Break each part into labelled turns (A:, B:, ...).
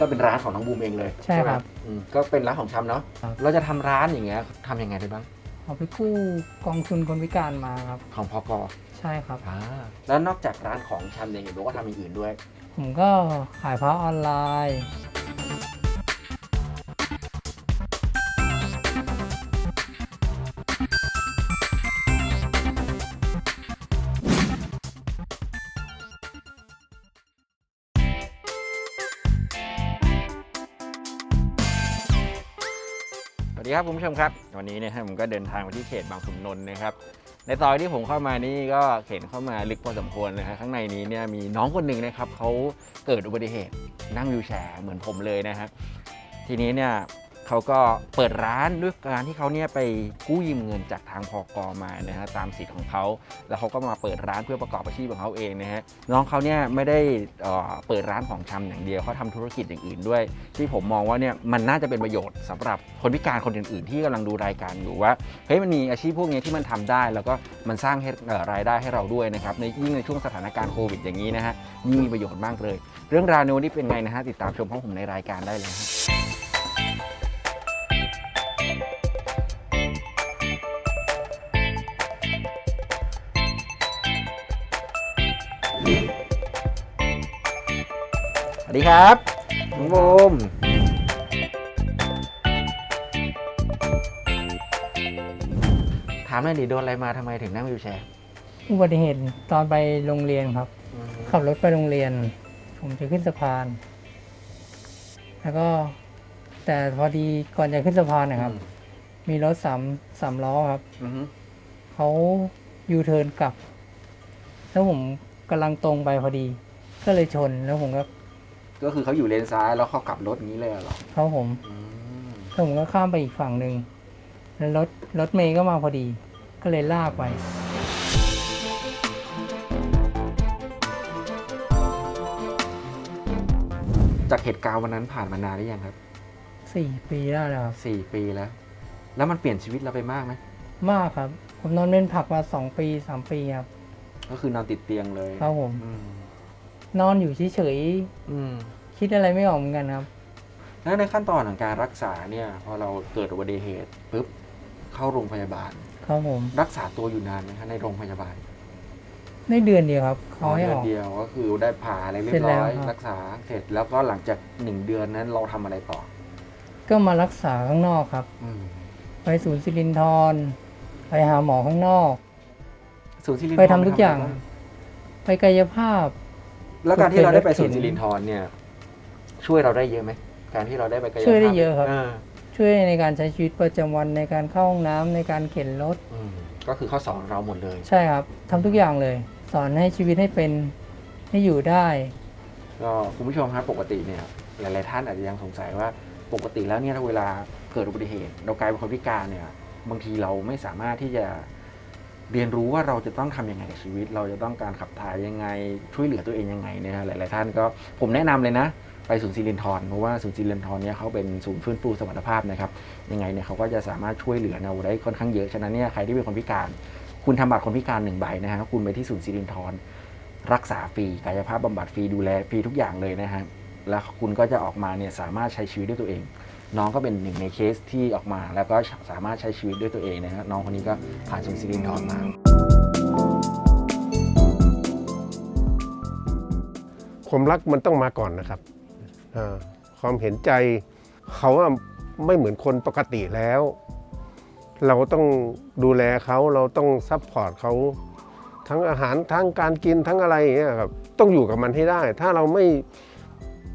A: ก็เป็นร้านของน้องบูมเองเลย
B: ใช่ครับ
A: ไหมอืมก็เป็นร้านของชำเนาะ
B: ครับ
A: เราจะทำร้านอย่างเงี้ยทำยังไงได้บ้าง
B: เอาไปกู้กองทุนคนพิการมาครับ
A: ของพก
B: ใช่ครับ
A: อ่าแล้วนอกจากร้านของชำเนี่ยเห็นบอกว่าทำอย่างอื่นด้วย
B: ผมก็ขายพระออนไลน์
A: ครับคุณผู้ชมครับ วันนี้เนี่ยผมก็เดินทางมาที่เขตบางขุนนนท์นะครับ ในซอยที่ผมเข้ามานี่ก็เห็นเข้ามาลึกพอสมควรนะฮะข้างในนี้เนี่ยมีน้องคนหนึ่งนะครับเขาเกิดอุบัติเหตุนั่งวิวแชร์เหมือนผมเลยนะฮะทีนี้เนี่ย เขาก็เปิดร้านด้วยการที่เขาเนี่ยไปกู้ยืมเงินจากทางพอกมานะฮะตามสิทธิ์ของเขา แล้วเขาก็มาเปิดร้านเพื่อประกอบอาชีพของเขาเองนะฮะน้องเขาเนี่ยไม่ได้เปิดร้านของชำอย่างเดียวเขาทำธุรกิจอย่างอื่นด้วย ที่ผมมองว่าเนี่ยมันน่าจะเป็นประโยชน์สำหรับคนพิการคนอื่นๆ ที่กำลังดูรายการอยู่ว่าเฮ้ยมันมีอาชีพพวกนี้ที่มันทำได้ แล้วก็มันสร้างรายได้ให้เราด้วยนะครับในยิ่งในช่วงสถานการณ์โควิดอย่างนี้นะฮะยิ่งมีประโยชน์มากเลย เรื่องราวในวันนี้เป็นไงนะฮะติดตามชมพร้อมผมในรายการได้เลย วัสดีครับน้องบูมถามหน่อยดิโดนอะไรมาทำไมถึงนั่งวิวแชร์
B: อุบัติเหตุตอนไปโรงเรียนครับ ขับรถไปโรงเรียน ผมจะขึ้นสะพาน แล้วก็ แต่พอดีก่อนจะขึ้นสะพานนะครับ มีรถสามสามล้อครับ
A: อือฮึ
B: เขายูเทิร์นกลับ แล้วผมกำลังตรงไปพอดี ก็เลยชนแล้วผมก็
A: ก็คือเขาอยู่เลนซ้ายแล้วเขากลับรถอย่างนี้เลยเหรอ
B: เขาผม
A: อืม
B: แล้วผมก็ข้ามไปอีกฝั่งหนึ่งแล้วรถรถเมย์ก็มาพอดี ก็เลยลากไป
A: จากเหตุการณ์วันนั้นผ่านมานานหรือยังครับ
B: สี่ปีได้แล้วครับ
A: สี่ปีแล้ว แล้วมันเปลี่ยนชีวิตเราไปมากไหม
B: มากครับ ผมนอนเป็นผักมาสองปีสามปีครับ
A: ก็คือนอนติดเตียงเลย
B: ครับผม
A: อืม
B: นอนอยู่เฉย
A: อืม
B: ๆคิดอะไรไม่ออกเหมือนกันครับ
A: แล้วในขั้นตอนของการรักษาเนี่ย พอเราเกิดอุบัติเหตุปุ๊บเข้าโรงพยาบาล
B: ครับผม
A: รักษาตัวอยู่นานไหมคะในโรงพยาบาล
B: ในเดือนเดียวครับเขาให้
A: เดื
B: อ
A: อน
B: อก
A: เดียวก็คือได้ผ่าอะไรเรีย
B: เสร็
A: บ
B: จแล้
A: ร้
B: ว
A: อย
B: ครับ
A: รักษาเสร็จแล้วก็หลังจากหนึ่งเดือนนั้นเราทำอะไรต่อ
B: ก็มารักษาข้างนอกครับ
A: อืม
B: ไปศูนย์สิรินทรไปหาหมอข้างนอก
A: ศูนย์ซิลิน
B: ไปทำทุกอย่าง
A: ทำะไรบ้
B: ไปกายภาพ
A: แล้วการที่เราได้ไปศูนย์
B: เข็น
A: ซิลินทรเนี่ย ช่วยเราได้เยอะไหมการที่เราได้ไปกายภาพ
B: ช่วยได้เยอะครับาช่วยในการใช้ชีวิตประจำวันในการเข้าห้องน้ำในการเข็นรถ
A: อืมก็คือเขาสอนเราหมดเลย
B: ใช่ครับทำทุกอย่างเลย สอนให้ชีวิตให้เป็นให้อยู่ได้
A: ก็คุณผู้ชมครับปกติเนี่ยหลายๆท่านอาจจะยังสงสัยว่าปกติแล้วเนี่ยถ้าเวลาเกิดอุบัติเหตุเรากลายเป็นคนพิการเนี่ย บางทีเราไม่สามารถที่จะ เรียนรู้ว่าเราจะต้องทำยังไงกับชีวิต เราจะต้องการขับถ่ายยังไงช่วยเหลือตัวเองยังไงเนี่ยฮะหลาย ๆ ท่านก็ผมแนะนำเลยนะ ไปศูนย์ซิลินทรเพราะว่าศูนย์ซิลินทรเนี่ยเขาเป็นศูนย์ฟื้นฟูสมรรถภาพนะครับยังไงเนี่ยเขาก็จะสามารถช่วยเหลือเราได้ค่อนข้างเยอะฉะนั้นเนี่ยใครที่เป็นคนพิการคุณทำบัตรคนพิการหนึ่งใบนะฮะคุณไปที่ศูนย์ซิลินทรรักษาฟรีกายภาพบำบัดฟรีดูแลฟรีทุกอย่างเลยนะฮะแล้วคุณก็จะออกมาเนี่ยสามารถใช้ชีวิตด้วยตัวเอง น้องก็เป็นหนึ่งในเคสที่ออกมา แล้วก็สามารถใช้ชีวิตด้วยตัวเองนะฮะน้องคนนี้ก็ผ่านศูนย์ซิลินทรมา
C: ความรักมันต้องมาก่อนนะครับความเห็นใจเขาอะไม่เหมือนคนปกติแล้ว เราต้องดูแลเขาเราต้องซัพพอร์ตเขาทั้งอาหารทั้งการกินทั้งอะไรอย่างเงี้ยครับต้องอยู่กับมันให้ได้ ถ้าเราไม่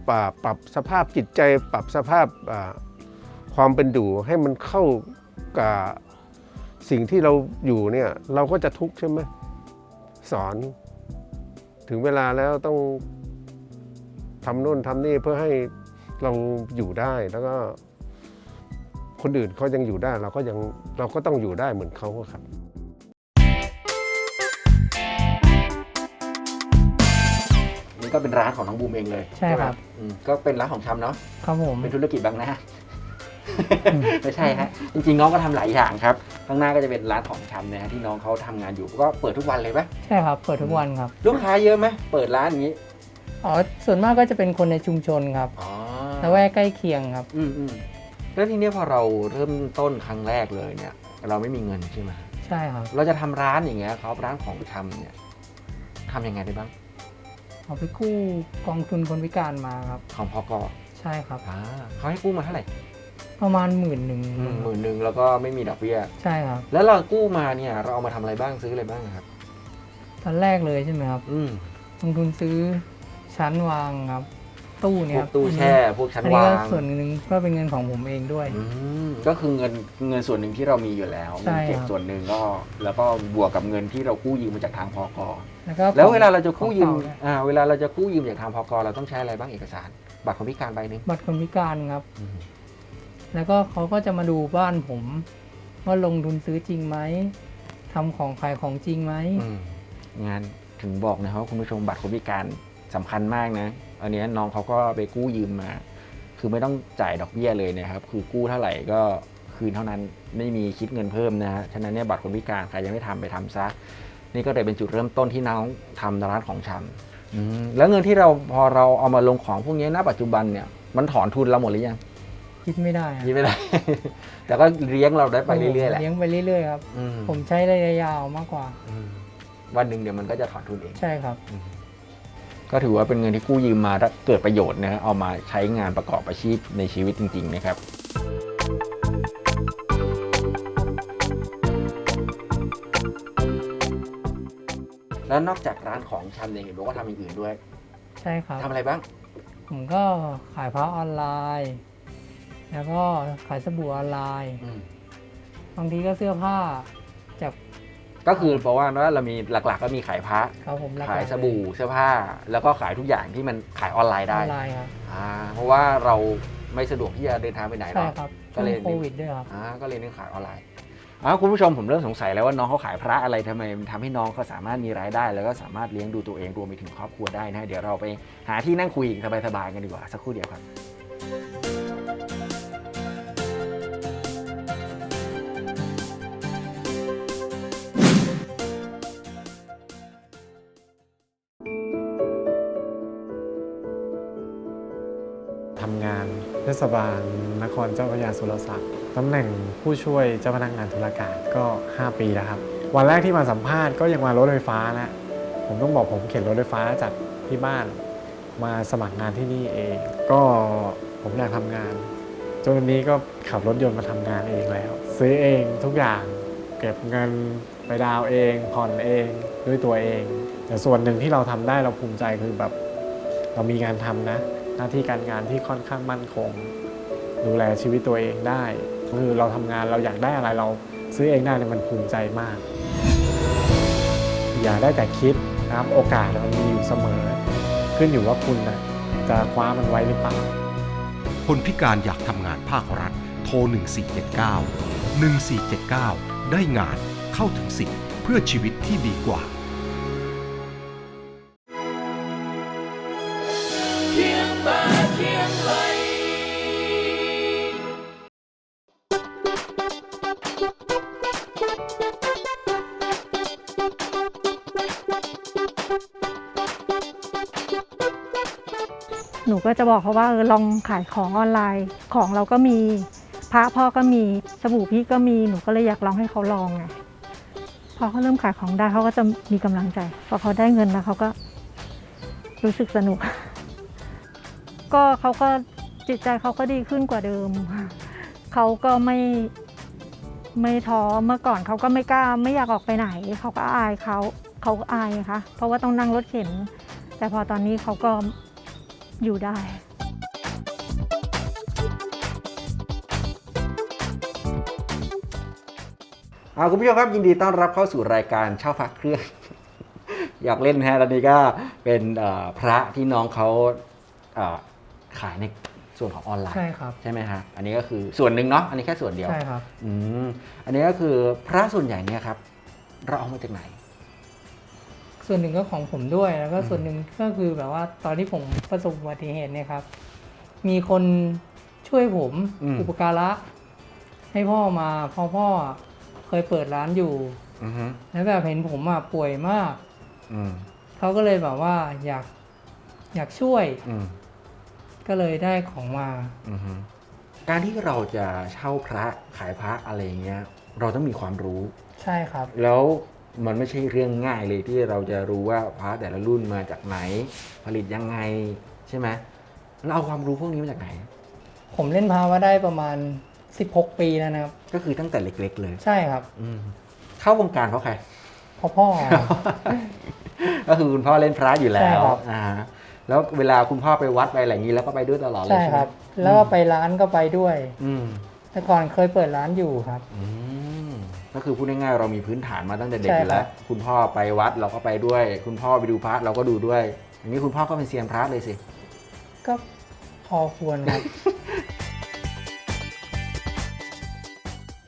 C: ปรับปรับสภาพจิตใจ ปรับสภาพความเป็นอยู่ให้มันเข้ากับสิ่งที่เราอยู่เนี่ยเราก็จะทุกข์ใช่ไหมสอน ถึงเวลาแล้วต้องทำโน่นทำนี่เพื่อให้เราอยู่ได้แล้วก็คนอื่นเขายังอยู่ได้เราก็ยังเราก็ต้องอยู่ได้เหมือนเขาครับ
A: ก็เป็นร้านของน้องบูมเองเลย
B: ใช่ครับ
A: ไหมอืมก็เป็นร้านของชำเนาะ
B: ครับผม
A: เป็นธุรกิจบางหน้า
B: อืม
A: ไม่ใช่ฮะจริงๆน้องก็ทำหลายอย่างครับข้างหน้าก็จะเป็นร้านของชำนะฮะที่น้องเขาทำงานอยู่ก็เปิดทุกวันเลยปะ
B: ใช่ครับ เปิดทุกวันครับ
A: ลูกค้าเยอะไหมเปิดร้านอย่างนี้
B: อ๋อ ส่วนมากก็จะเป็นคนในชุมชนครับ
A: อ๋อ
B: ละแวกใกล้เคียงครับ
A: อืมอืมแล้วทีเนี้ยพอเราเริ่มต้นครั้งแรกเลยเนี่ย เราไม่มีเงินใช่ไหม
B: ใช่ครับ
A: เราจะทำร้านอย่างเงี้ยครับร้านของชำเนี่ยทำยังไงได้บ้าง
B: เอาไปกู้กองทุนคนพิการมาครับ
A: ของพก
B: ใช่ครับ
A: อ่าเขาให้กู้มาเท่าไหร่
B: ประมาณหมื่นหนึ่ง
A: หมื่นหนึ่งแล้วก็ไม่มีดอกเบี้ย
B: ใช่ครับ
A: แล้วเรากู้มาเนี่ยเราเอามาทำอะไรบ้างซื้ออะไรบ้างครับ
B: ตอนแรกเลยใช่ไหมครับ
A: อืม
B: ลงทุนซื้อชั้นวางครับ ตู้
A: พ
B: เนี่
A: วย
B: ค
A: ก
B: รับ
A: ตู้แช่พวกชั้น
B: อันนี้
A: วา
B: ก็
A: ง
B: ส่วนหนึ่งก็เป็นเงินของผมเองด้วย
A: อืมก็คือเงินเงินส่วนหนึ่งที่เรามีอยู่แล้ว
B: ใช่
A: เงินเก็บ
B: ครับ
A: ส่วนหนึ่งก็ แล้วก็บวกกับเงินที่เรากู้ยืมมาจากทางพก
B: แล้วก็
A: แล้วเวลาเราจะกู้ยืม
B: ของเก่าเนี่ย
A: อ่าเวลาเราจะกู้ยืมจากทางพกเราต้องใช้อะไรบ้างเอกสาร บัตรคนพิการใบหนึ่ง
B: บัตรคนพิการครับ
A: อืม
B: แล้วก็เขาก็จะมาดูบ้านผม ว่าลงทุนซื้อจริงไหมทำของขายของจริงไหม
A: อืมงานถึงบอกนะครับว่าคุณผู้ชมบัตรคนพิการสำคัญมากนะอันเนี้ยน้องเขาก็ไปกู้ยืมมา คือไม่ต้องจ่ายดอกเบี้ยเลยนะครับ คือกู้เท่าไหร่ก็คืนเท่านั้นไม่มีคิดเงินเพิ่มนะฮะฉะนั้นเนี่ยบัตรคนพิการใครยังไม่ทำไปทำซะ นี่ก็เลยเป็นจุดเริ่มต้นที่น้องทำร้านของชำอืมแล้วเงินที่เราพอเราเอามาลงของพวกนี้ณปัจจุบันเนี่ยมันถอนทุนเราหมดหรือยัง
B: คิดไม่ได้ครับ
A: ยี่ไม่ได้ แต่ก็เลี้ยงเราได้ไปเรื่อยๆแหละ
B: เลี้ยงไปเรื่อยๆครับ
A: อืม
B: ผมใช้ระยะยาวมากกว่า
A: อืมวันหนึ่งเดี๋ยวมันก็จะถอนทุนเอง
B: ใช่ครับ
A: ก็ถือว่าเป็นเงินที่กู้ยืมมาถ้าเกิดประโยชน์นะฮะเอามาใช้งานประกอบอาชีพในชีวิตจริง ๆ นะครับ แล้วนอกจากร้านของชำเนี่ยเห็นบอกว่าทำอย่างอื่นด้วย
B: ใช่ครับ
A: ทำอะไรบ้าง
B: ผมก็ขายพระออนไลน์ แล้วก็ขายสบู่ออนไลน์บางทีก็เสื้อผ้าจาก
A: ก็คือเพราะว่าเรามีหลัก ๆ ก็มีขายพระ
B: ครับผมหลักๆ
A: ขายสบู่เสื้อผ้า แล้วก็ขายทุกอย่างที่มันขายออนไลน์
B: อ
A: ได้
B: อนไลน์ครับ
A: อ่าเพราะว่าเราไม่สะดวกที่จะเดินทางไปไหนหร
B: ใช่
A: อก
B: ครับ
A: ก็
B: ช่ว
A: เลย
B: งโควิดด้วยครับ
A: อ่าก็เลยเน้นขายออนไลน์ อ้าวคุณผู้ชมผมเริ่มสงสัยแล้วว่าน้องเขาขายพระอะไรทำไมมันทำให้น้องเขาสามารถมีรายได้ แล้วก็สามารถเลี้ยงดูตัวเองรวมไปถึงครอบครัวได้นะเดี๋ยวเราไปหาที่นั่งคุยสบายๆกันดีกว่าสักครู่เดียวครับ
D: ศบาล นครเจ้าพระยาสุรศักดิ์ตำแหน่งผู้ช่วยเจ้าพนักงานธุรการก็ 5 ปีแล้วครับ วันแรกที่มาสัมภาษณ์ก็ยังมารถไฟฟ้าแล้วผมต้องบอกผมเข็นรถไฟฟ้าจากที่บ้าน มาสมัครงานที่นี่เอง ก็ผมอยากทำงาน จนวันนี้ก็ขับรถยนต์มาทำงานเองแล้ว ซื้อเองทุกอย่างเก็บเงินไปดาวเอง ผ่อนเองด้วยตัวเอง แต่ส่วนหนึ่งที่เราทำได้เราภูมิใจคือแบบ เรามีงานทำนะ หน้าที่การงานที่ค่อนข้างมั่นคง ดูแลชีวิตตัวเองได้ คือเราทำงานเราอยากได้อะไรเราซื้อเองได้เนี่ยมันภูมิใจมาก อย่าได้แต่คิดนะครับโอกาสมันมีอยู่เสมอ ขึ้นอยู่ว่าคุณนะจะคว้ามันไว้หรือเปล่า
E: คนพิการอยากทำงานภาครัฐ โทร 1479 1479 ได้งานเข้าถึงสิทธิ์เพื่อชีวิตที่ดีกว่า
F: ก็จะบอกเขาว่าเออลองขายของออนไลน์ ของเราก็มีพระพ่อก็มีสบู่พี่ก็มีหนูก็เลยอยากลองให้เขาลองไงพอเขาเริ่มขายของได้เขาก็จะมีกำลังใจ พอเขาได้เงินแล้วเขาก็รู้สึกสนุก ก็เขาก็จิตใจเขาก็ดีขึ้นกว่าเดิม เขาก็ไม่ไม่ท้อเมื่อก่อนเขาก็ไม่กล้าไม่อยากออกไปไหน เขาก็อายเขาเขาก็อายนะคะเพราะว่าต้องนั่งรถเข็น แต่พอตอนนี้เขาก็ อยู่ได้
A: เอาคุณผู้ชมครับยินดีต้อนรับเข้าสู่รายการเช่าพักเครื่อง อยากเล่นนะฮะตอนนี้ก็เป็นเอ่อพระที่น้องเขาเอ่อขายในส่วนของออนไลน์
B: ใช่ครับ
A: ใช่ไหมฮะอันนี้ก็คือส่วนหนึ่งเนาะอันนี้แค่ส่วนเดียว
B: ใช่ครับ
A: อืมอันนี้ก็คือพระส่วนใหญ่เนี่ยครับ เราเอามาจากไหน
B: ส่วนหนึ่งก็ของผมด้วยแล้วก็
A: อืม
B: ส่วนหนึ่งก็คือแบบว่าตอนที่ผมประสบอุบัติเหตุเนี่ยครับ มีคนช่วยผมอุปการะ ให้พ่อมาเพราะพ่อเคยเปิดร้านอยู่
A: อือฮึ
B: แล้วแบบเห็นผมอะป่วยมาก
A: อืม
B: เขาก็เลยแบบว่าอยากอยากช่วย
A: อืม
B: ก็เลยได้ของมา
A: อือฮึการที่เราจะเช่าพระขายพระอะไรอย่างเงี้ย เราต้องมีความรู้
B: ใช่ครับ
A: แล้ว มันไม่ใช่เรื่องง่ายเลยที่เราจะรู้ว่าพระแต่ละรุ่นมาจากไหน ผลิตยังไงใช่ไหมเราเอาความรู้พวกนี้มาจากไหน
B: ผมเล่นพาว่าได้ประมาณ 16 ปีแล้วนะครับ
A: ก็คือตั้งแต่เล็ก ๆ เลย
B: ใช่ครับ
A: อืมเข้าวงการเพราะใคร
B: เพราะพ่อ
A: ก็คือคุณพ่อเล่นพระอยู่แล้
B: ใช่
A: ว
B: ครับ
A: อ่าแล้วเวลาคุณพ่อไปวัดไปอะไรอย่างนี้แล้วก็ไปด้วยตลอดเลย
B: ใช่
A: ใช่ไห
B: ค
A: ม
B: รับ แล้วก็ไปร้านก็ไปด้วย
A: อืม
B: แต่ก่อนเคยเปิดร้านอยู่ครับ
A: อืม ก็คือพูดง่ายๆเรามีพื้นฐานมาตั้งแต่เด็ก
B: ใช่
A: อยู่แล้
B: ควรับ
A: คุณพ่อไปวัดเราก็ไปด้วย คุณพ่อไปดูพระเราก็ดูด้วยอย่างนี้คุณพ่อก็เป็นเซียนพระเลยสิ
B: ก็พอควรครับ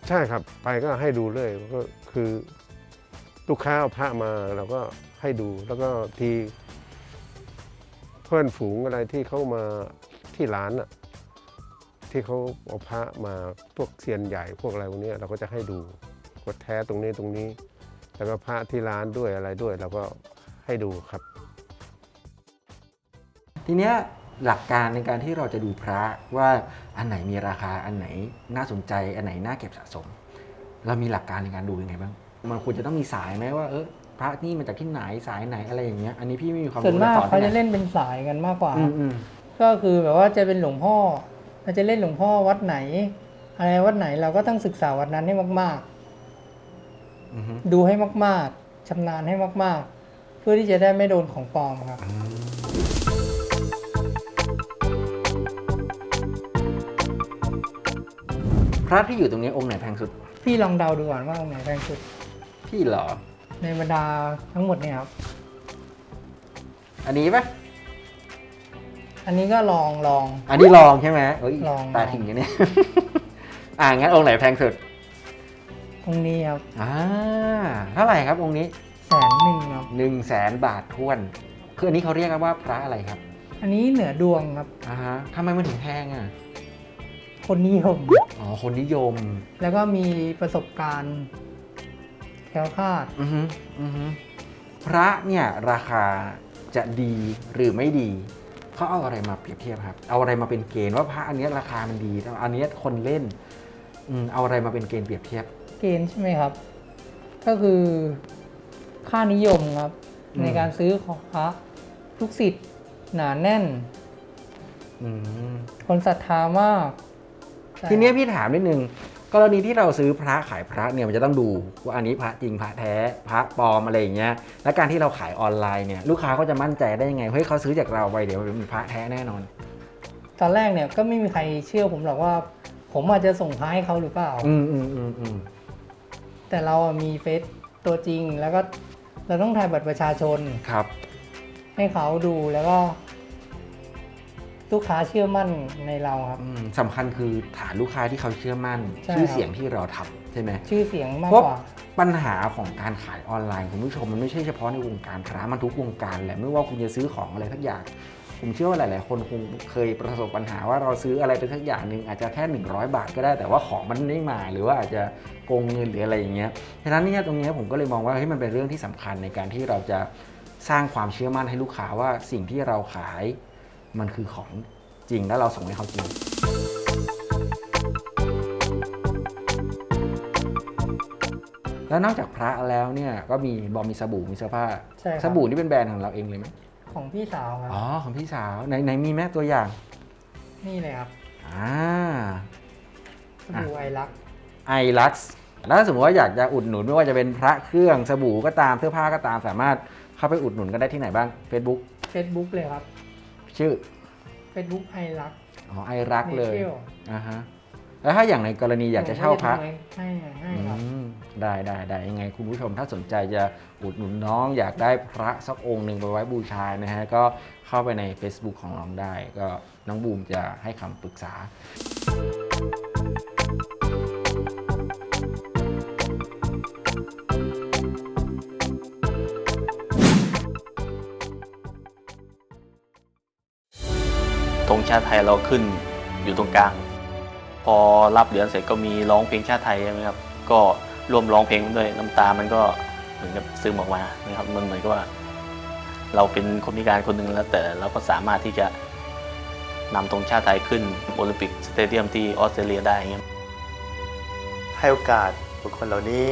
C: ใช่ครับ ไปก็ให้ดูเลยก็คือลูกค้าเอาพระมาเราก็ให้ดูแล้วก็ทีเพื่อนฝูงอะไรที่เขามาที่ร้านอะที่เขาเอาพระมาพวกเซียนใหญ่พวกอะไรพวกเนี้ยเราก็จะให้ดู ว่าแท้ตรงนี้ตรงนี้ แล้วก็พระที่ร้านด้วยอะไรด้วยเราก็ให้ดูครับ
A: ทีเนี้ยหลักการในการที่เราจะดูพระว่าอันไหนมีราคาอันไหนน่าสนใจ อันไหนน่าเก็บสะสม เรามีหลักการในการดูยังไงบ้าง มันควรจะต้องมีสายไหมว่าเออพระนี่มาจากที่ไหนสายไหนอะไรอย่างเงี้ยอันนี้พี่ไม่มีความ
B: ส่วน
A: รู้
B: มาก
A: สอน
B: เขา
A: ที่
B: จะ
A: ไหน
B: เล่นเป็นสายกันมากกว่า
A: อืมอืม
B: ก็คือแบบว่าจะเป็นหลวงพ่อเราจะเล่นหลวงพ่อวัดไหน อะไรวัดไหนเราก็ต้องศึกษาวัดนั้นให้มาก
A: อือฮึ
B: ๆ ดูให้มาก ๆชำนาญให้มาก ๆ เพื่อที่จะได้ไม่โดนของปลอมครับ
A: อืมพระที่อยู่ตรงนี้องค์ไหนแพงสุด
B: พี่ลองเดาดูก่อนว่าองค์ไหนแพงสุด
A: พี่เหรอ
B: ในบรรดาทั้งหมดเนี่ยครับ
A: อันนี้ปะ
B: อันนี้ก็ลองลอง
A: อันนี้ลองใช่ไหมเอ้ย
B: ลอง
A: ตาถึงอย่างเนี้ยอ่างั้นองค์ไหนแพงสุด
B: องค์นี้ครับ
A: อ่าเท่าไหร่ครับองค์นี้
B: แสนหนึ่งครับ
A: หนึ่งแสนบาทท้วนคืออันนี้เขาเรียกกันว่าพระอะไรครับ
B: อันนี้เหนือดวงครับ
A: อ่าฮะทำไมมันถึงแพงอะ
B: คนนิยม
A: อ๋อคนนิยม
B: แล้วก็มีประสบการณ์แคล้วคลาด
A: อือฮึอือฮึพระเนี่ยราคาจะดีหรือไม่ดีเขาเอาอะไรมาเปรียบเทียบครับ เอาอะไรมาเป็นเกณฑ์ว่าพระอันเนี้ยราคามันดีแต่อันเนี้ยคนเล่นอืมเอาอะไรมาเป็นเกณฑ์เปรียบเทียบ
B: เก ณฑ์ใช่ไหมครับ ก็คือค่านิยมครับ
A: อืม
B: ในการซื้อของพระทุกสิทธิ์หนาแน่น
A: อืม
B: คนศรัทธามากใช่
A: ทีเนี้ยพี่ถามนิดนึงกรณีที่เราซื้อพระขายพระเนี่ยมันจะต้องดูว่าอันนี้พระจริงพระแท้พระปลอมอะไรอย่างเงี้ยและการที่เราขายออนไลน์เนี่ยลูกค้าก็จะมั่นใจได้ยังไงเฮ้ยเขาซื้อจากเราไปเดี๋ยวมันเป็นพระแท้แน่นอน
B: ตอนแรกเนี่ยก็ไม่มีใครเชื่อผมหรอกว่า ผมอาจจะส่งพระให้เขาหรือเปล่า
A: อืมอืมอืมอืม
B: แต่เราอะมีเฟซตัวจริง แล้วก็เราต้องถ่ายบัตรประชาชน
A: ครับ
B: ให้เขาดูแล้วก็ลูกค้าเชื่อมั่นในเราครับ
A: อืมสำคัญคือฐานลูกค้าที่เขาเชื่อมั่น
B: ใช่
A: ชื่อ
B: ครับ
A: เสียงที่เราทำใช่ไหม
B: ชื่อเสียงมาก
A: เพราะ
B: กว่า
A: ปัญหาของการขายออนไลน์คุณผู้ชมมันไม่ใช่เฉพาะในวงการพระมันทุกวงการแหละไม่ว่าคุณจะซื้อของอะไรทักอย่าง ผมเชื่อว่าหลาย ๆ คนคงเคยประสบปัญหาว่าเราซื้ออะไรไปสักอย่างหนึ่งอาจจะแค่ 100 บาทก็ได้แต่ว่าของมันไม่มาหรือว่าอาจจะโกงเงินหรืออะไรอย่างเงี้ยฉะนั้นเนี่ยตรงเนี้ยผมก็เลยมองว่าเฮ้ยมันเป็นเรื่องที่สำคัญในการที่เราจะสร้างความเชื่อมั่นให้ลูกค้าว่าสิ่งที่เราขายมันคือของจริงแล้วเราส่งให้เขาจริงแล้วนอกจากพระแล้วเนี่ยก็มีบอมมีสบู่มีเสื้อผ้า
B: ใช่ครับ
A: สบู่นี่เป็นแบรนด์ของเราเองเลยไหม
B: ของพี่สาวครับ
A: อ๋อของพี่สาวไหนไหนมีแม่ตัวอย่าง
B: นี่เลยครับ
A: อ่า
B: สบู่ไอรัก
A: ไอลักซ์แล้วถ้าสมมติว่าอยากจะอุดหนุนไม่ว่าจะเป็นพระเครื่องสบู่ก็ตามเสื้อผ้าก็ตามสามารถเข้าไปอุดหนุนกันได้ที่ไหนบ้าง Facebook
B: Facebook เลยครับ
A: ชื่อ
B: Facebook ไอรัก
A: อ๋อไอรักเลย
B: เที่ยว
A: อ่าฮะ แล้วถ้าอย่างในกรณีอยากจะเช่าพระ
B: ผมก็จทำให้ให้ครับ
A: อืมได้ได้ได้ยังไงคุณผู้ชมถ้าสนใจจะอุดหนุนน้องอยากได้พระสักองค์หนึ่งไปไว้บูชานะฮะก็เข้าไปใน Facebook ของน้องได้ ก็น้องบูมจะให้คำปรึกษา
G: ธงชาติไทยเราขึ้นอยู่ตรงกลาง พอรับเหรียญเสร็จก็มีร้องเพลงชาติไทยใช่ไหมครับ ก็ร่วมร้องเพลงด้วยน้ำตามันก็เหมือนกับซึมออกมานะครับมันเหมือนกับว่า เราเป็นคนพิการคนหนึ่งแล้วแต่เราก็สามารถที่จะนำธงชาติไทยขึ้นโอลิมปิกสเตเดียมที่ออสเตรเลียได้อย่างเงี้ย
H: ให้โอกาสบุคคลเหล่านี้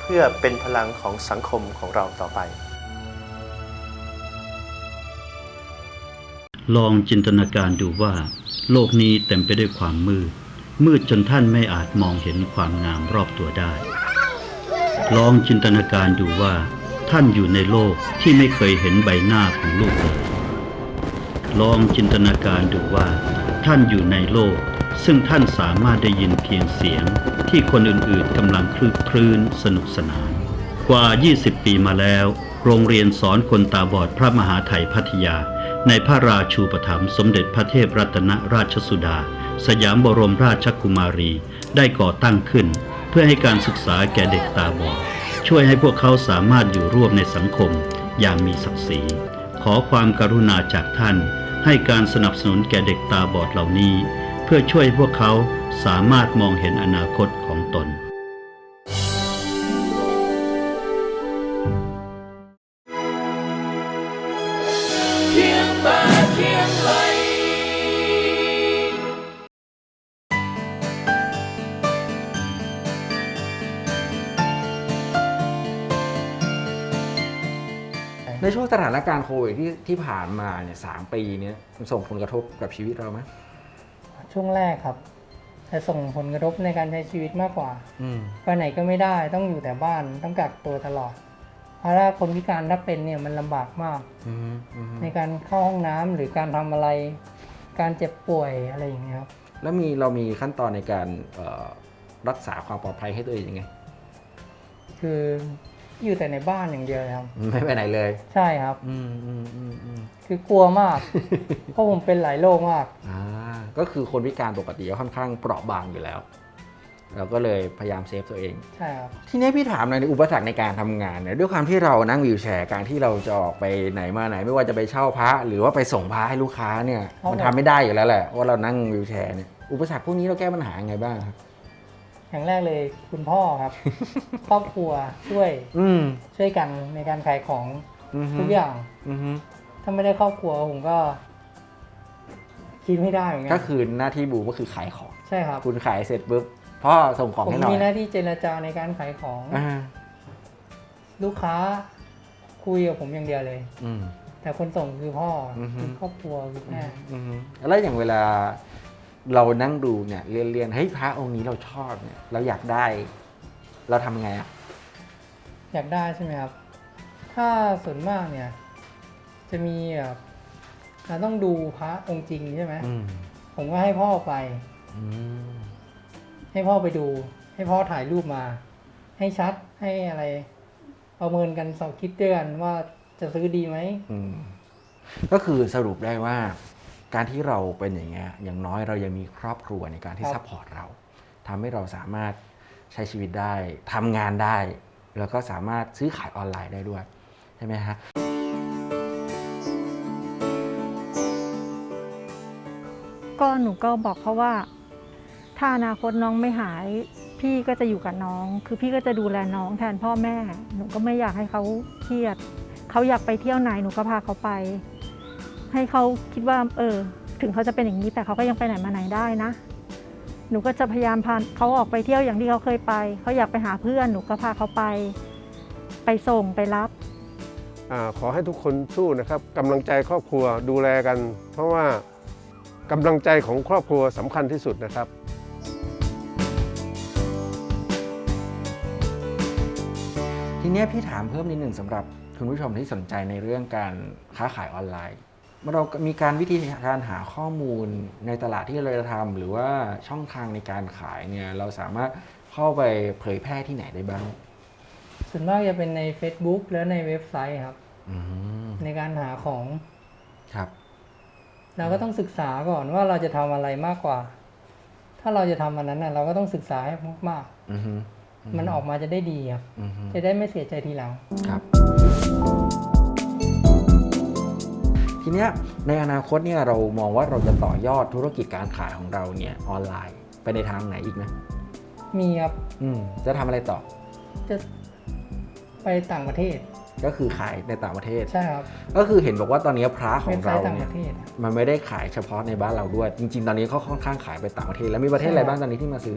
H: เพื่อเป็นพลังของสังคมของเราต่อไป
I: ลองจินตนาการดูว่า โลกนี้เต็มไปด้วยความมืด มืดจนท่านไม่อาจมองเห็นความงามรอบตัวได้ ลองจินตนาการดูว่า ท่านอยู่ในโลกที่ไม่เคยเห็นใบหน้าของลูกเลยลองจินตนาการดูว่า ท่านอยู่ในโลก ซึ่งท่านสามารถได้ยินเพียงเสียง ที่คนอื่นๆกำลังคลึกครื้นสนุกสนาน กว่า 20 ปีมาแล้ว โรงเรียนสอนคนตาบอดพระมหาไทยพัทยา ในพระราชูปถัมภ์สมเด็จพระเทพรัตนราชสุดา สยามบรมราชกุมารีได้ก่อตั้งขึ้น เพื่อให้การศึกษาแก่เด็กตาบอดช่วยให้พวกเขาสามารถอยู่ร่วมในสังคมอย่างมีศักดิ์ศรีขอความกรุณาจากท่าน ให้การสนับสนุนแก่เด็กตาบอดเหล่านี้ เพื่อช่วยพวกเขาสามารถมองเห็นอนาคตของตน
A: สถานการณ์โควิดที่ที่ผ่านมาเนี่ยสามปีเนี้ยมันส่งผลกระทบกับชีวิตเราไหม
B: ช่วงแรกครับจะส่งผลกระทบในการใช้ชีวิตมากกว่า
A: อืม
B: ไปไหนก็ไม่ได้ต้องอยู่แต่บ้านต้องกักตัวตลอด เพราะถ้าคนพิการถ้าเป็นเนี่ยมันลำบากมาก
A: อืมอืม
B: ในการเข้าห้องน้ำหรือการทำอะไร การเจ็บป่วยอะไรอย่างเงี้ยครับ
A: แล้วมีเรามีขั้นตอนในการเอ่อรักษาความปลอดภัยให้ตัวเองยังไง
B: คือ อยู่แต่ในบ้านอย่างเดียวเลยครับ
A: ไม่ไปไหนเลย
B: ใช่ครับ
A: อืมอืมอืมอืม
B: คือกลัวมาก เพราะผมเป็นหลายโรคมาก
A: อ่าก็คือคนพิการปกติก็ค่อนข้างเปราะบางอยู่แล้ว เราก็เลยพยายามเซฟตัวเอง
B: ใช่ครับ
A: ทีนี้พี่ถามหน่อยในอุปสรรคในการทำงานเนี่ยด้วยความที่เรานั่งวิวแชร์การที่เราจะออกไปไหนมาไหน ไม่ว่าจะไปเช่าพระ หรือว่าไปส่งพระให้ลูกค้าเนี่ย
B: ครับ
A: มันทำไม่ได้อยู่แล้วแหละว่าเรานั่งวิวแชร์เนี่ยอุปสรรคพวกนี้เราแก้ปัญหายังไงบ้างครับ
B: อย่างแรกเลยคุณพ่อครับ ครอบครัวช่วย
A: อืม
B: ช่วยกันในการขายของ
A: อือฮึ
B: ทุกอย่าง
A: อือฮึ
B: ถ้าไม่ได้ครอบครัวผมก็ คิดไม่ได้เหมือนกั
A: ก็คือหน้าที่บูก็คือขายของ
B: ใช่ครับ
A: คุณขายเสร็จปุ๊บพ่อส่งของ
B: ผม
A: ให้หน่อย
B: มีหน้าที่เจรจาในการขายของ
A: อ่า
B: ลูกค้าคุยกับผมอย่างเดียวเลย
A: อืม
B: แต่คนส่งคือพ่ออ
A: อฮึ
B: คือครอบครัวคือแม่
A: อืมแล้วอย่างเวลา เรานั่งดูเนี่ยเรียนเรียนเฮ้ยพระองค์นี้เราชอบเนี่ย เราอยากได้ เราทำไงอะ
B: อยากได้ใช่ไหมครับ ถ้าส่วนมากเนี่ย จะมีแบบเราต้องดูพระองค์จริงใช่ไหม
A: อืม
B: ผมก็ให้พ่อไป
A: อืม
B: ให้พ่อไปดู ให้พ่อถ่ายรูปมา ให้ชัดให้อะไร ประเมินกันสอบคิดด้วยกันว่าจะซื้อดีไหม
A: อืมก็คือสรุปได้ว่า การที่เราเป็นอย่างเงี้ยอย่างน้อยเรายังมีครอบครัวในการที่
B: ครับ
A: ซัพพอร์ตเราทำให้เราสามารถใช้ชีวิตได้ทำงานได้ แล้วก็สามารถซื้อขายออนไลน์ได้ด้วย ใช่ไหมฮะ
F: ก็หนูก็บอกเขาว่า ถ้าอนาคตน้องไม่หาย พี่ก็จะอยู่กับน้อง คือพี่ก็จะดูแลน้องแทนพ่อแม่ หนูก็ไม่อยากให้เขาเครียด เขาอยากไปเที่ยวไหนหนูก็พาเขาไป ให้เขาคิดว่าเออ ถึงเขาจะเป็นอย่างนี้แต่เขาก็ยังไปไหนมาไหนได้นะ หนูก็จะพยายามพาเขาออกไปเที่ยวอย่างที่เขาเคยไป เขาอยากไปหาเพื่อนหนูก็พาเขาไป ไปส่งไปรับ
C: อาขอให้ทุกคนสู้นะครับกำลังใจครอบครัวดูแลกัน เพราะว่ากำลังใจของครอบครัวสำคัญที่สุดนะครับ
A: ทีเนี้ยพี่ถามเพิ่มนิดหนึ่งสำหรับคุณผู้ชมที่สนใจในเรื่องการค้าขายออนไลน์ เรามีการวิธีการหาข้อมูลในตลาดที่เราจะทำหรือว่าช่องทางในการขายเนี่ยเราสามารถเข้าไปเผยแพร่ที่ไหนได้บ้าง
B: ส่วนมากจะเป็นใน Facebook และในเว็บไซต์ครับ
A: อืม
B: ในการหาของ
A: ครับ
B: เราก็ต้องศึกษาก่อนว่าเราจะทำอะไรมากกว่า ถ้าเราจะทำอันนั้นน่ะเราก็ต้องศึกษาให้มาก
A: อือฮึ
B: ๆมันออกมาจะได้ดีครับ
A: อือฮึ
B: จะได้ไม่เสียใจทีหลัง
A: ครับ ทีเนี้ยในอนาคตเนี่ยเรามองว่าเราจะต่อยอดธุรกิจการขายของเราเนี่ยออนไลน์ไปในทางไหนอีกไหม
B: มีครับ
A: อืมจะทำอะไรต่อ
B: จะไปต่างประเทศ
A: ก็คือขายในต่างประเทศ
B: ใช่ครับ
A: ก็คือเห็นบอกว่าตอนนี้พระขอ
B: เว็
A: ง
B: บไซ
A: เรา
B: ต์ต่างป
A: เนี่ย
B: ระเทศอะ
A: มันไม่ได้ขายเฉพาะในบ้านเราด้วย จริง ๆ ตอนนี้เขาค่อนข้างขายไปต่างประเทศ แล้วมีประเทศอะไรบ้างตอนนี้ที่มาซื้อ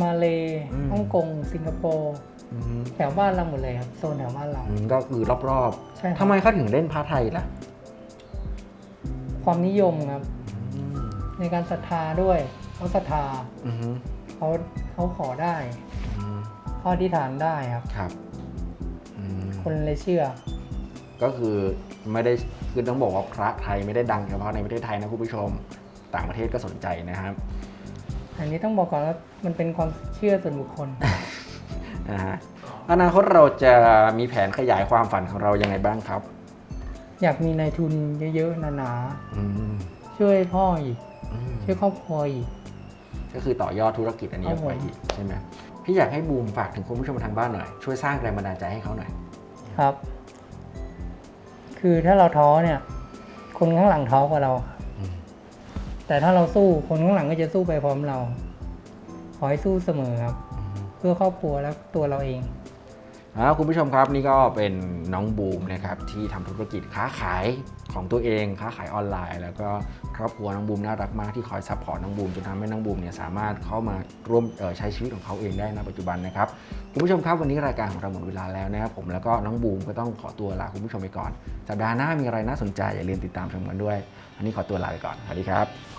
B: มาเล
A: อืม
B: ฮ่องกง สิงคโปร์
A: อือฮึ
B: แถวบ้านเราหมดเลยครับ โซนแถวบ้านเรา
A: อืมก็คือรอบ
B: ใช่ครับ
A: ๆทำไมเขาถึงเล่นพระไทยล่ะ
B: ความนิยมครับ
A: อืม
B: ในการศรัทธาด้วยเขาศรัทธา
A: อือฮึ
B: เขาเขาขอได้
A: อืม
B: เขาอธิษฐานได้ครับ
A: ครับอืม
B: คนเลยเชื่อ
A: ก็คือไม่ได้คือต้องบอกว่าพระไทยไม่ได้ดังเฉพาะในประเทศไทยนะคุณผู้ชมต่างประเทศก็สนใจนะครับ
B: อันนี้ต้องบอกก่อนว่ามันเป็นความเชื่อส่วนบุคคล
A: นะฮะอนาคตเราจะมีแผนขยายความฝันของเรายังไงบ้างครับ
B: อยากมีนายทุนเยอะๆหนา
A: อืม
B: ๆช่วยพ่ออีก
A: อืม
B: ช่วยครอบครัวอีก
A: ก็คือต่อยอดธุรกิจอันนี้ออกไป
B: ครับผม
A: อีกใช่ไหมพี่อยากให้บูมฝากถึงคุณผู้ชมทางบ้านหน่อย ช่วยสร้างแรงบันดาลใจให้เขาหน่อย
B: ครับ คือถ้าเราท้อเนี่ย คนข้างหลังท้อกว่าเรา
A: อืม
B: แต่ถ้าเราสู้คนข้างหลังก็จะสู้ไปพร้อมเรา ขอให้สู้เสมอครับ เพื่อครอบครัวและตัวเราเอง
A: อ่าคุณผู้ชมครับนี่ก็เป็นน้องบูมนะครับที่ทำธุรกิจค้าขายของตัวเองค้าขายออนไลน์ แล้วก็ครอบครัวน้องบูมน่ารักมากที่คอยซัพพอร์ตน้องบูมจนทำให้น้องบูมเนี่ยสามารถเข้ามาร่วมใช้ชีวิตของเขาเองได้ในปัจจุบันนะครับคุณผู้ชมครับวันนี้รายการของเราหมดเวลาแล้วนะครับผมแล้วก็น้องบูมก็ต้องขอตัวลาคุณผู้ชมไปก่อนสัปดาห์หน้ามีอะไรน่าสนใจอย่าลืมติดตามชมกันด้วยอันนี้ขอตัวลาไปก่อนสวัสดีครับ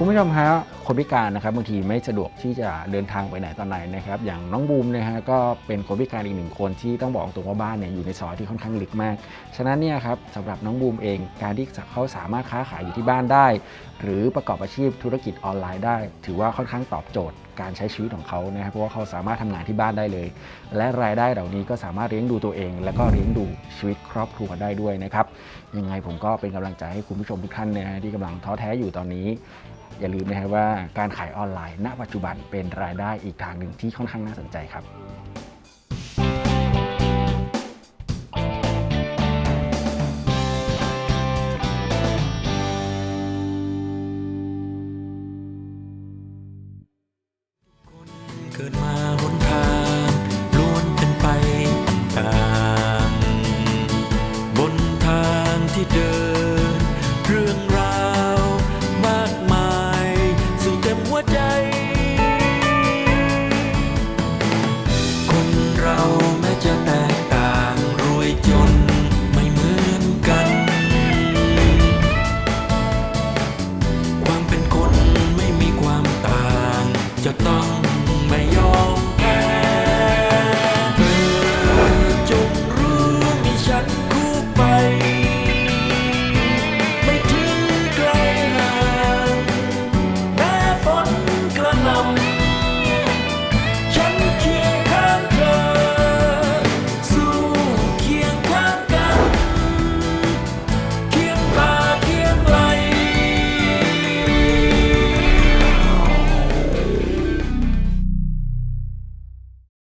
A: คุณผู้ชมฮะคนพิการนะครับบางทีไม่สะดวกที่จะเดินทางไปไหนตอนไหนนะครับ อย่างน้องบูมนะฮะก็เป็นคนพิการอีกหนึ่งคนที่ต้องบอกตรงว่าบ้านเนี่ยอยู่ในซอยที่ค่อนข้างลึกมาก ฉะนั้นเนี่ยครับสำหรับน้องบูมเอง การที่เขาสามารถค้าขายอยู่ที่บ้านได้ หรือประกอบอาชีพธุรกิจออนไลน์ได้ ถือว่าค่อนข้างตอบโจทย์การใช้ชีวิตของเขานะครับเพราะว่าเขาสามารถทำงานที่บ้านได้เลย และรายได้เหล่านี้ก็สามารถเลี้ยงดูตัวเอง และก็เลี้ยงดูชีวิตครอบครัวได้ด้วยนะครับยังไงผมก็เป็นกำลังใจให้คุณผู้ชมทุกท่านนะฮะที่กำลังท้อแท้อยู่ตอนนี้ อย่าลืมนะครับว่าการขายออนไลน์ ณ ปัจจุบันเป็นรายได้อีกทางหนึ่งที่ค่อนข้างน่าสนใจครับ